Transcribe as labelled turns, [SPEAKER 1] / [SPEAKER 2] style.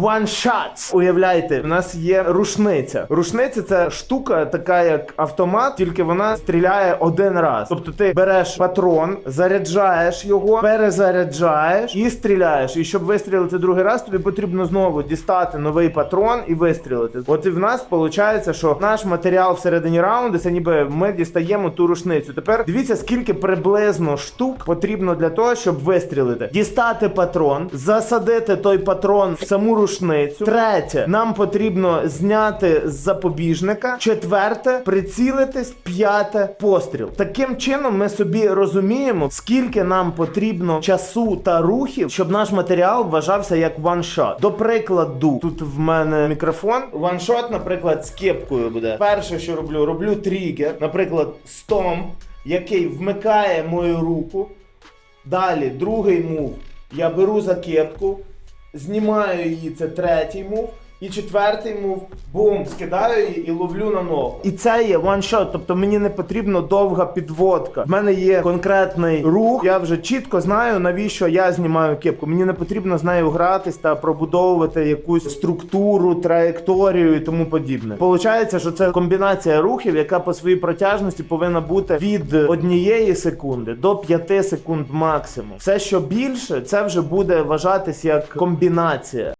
[SPEAKER 1] One shots. Уявляйте, у нас є рушниця. Рушниця це штука, така як автомат, тільки вона стріляє один раз. Тобто ти береш патрон, заряджаєш його, перезаряджаєш і стріляєш. І щоб вистрілити другий раз, тобі потрібно знову дістати новий патрон і вистрілити. От і в нас виходить, що наш матеріал всередині раунду це ніби ми дістаємо ту рушницю. Тепер дивіться, скільки приблизно штук потрібно для того, щоб вистрілити. Дістати патрон, засадити той патрон в саму рушницю. Третє, нам потрібно зняти з запобіжника. Четверте, прицілитись. П'яте постріл. Таким чином ми собі розуміємо, скільки нам потрібно часу та рухів, щоб наш матеріал вважався як ваншот. До прикладу, тут в мене мікрофон. Ваншот, наприклад, з кепкою буде. Перше, що роблю, роблю тригер, наприклад, стомп, який вмикає мою руку. Далі, другий мув. Я беру за кепку, знімаю її, це третій мув. І четвертий мув, бум, скидаю її і ловлю на ногу. І це є ваншот, тобто мені не потрібна довга підводка. В мене є конкретний рух. Я вже чітко знаю, навіщо я знімаю кепку. Мені не потрібно з нею гратись та пробудовувати якусь структуру, траєкторію і тому подібне. Получається, що це комбінація рухів, яка по своїй протяжності повинна бути від однієї секунди до 5 секунд максимум. Все, що більше, це вже буде вважатись як комбінація.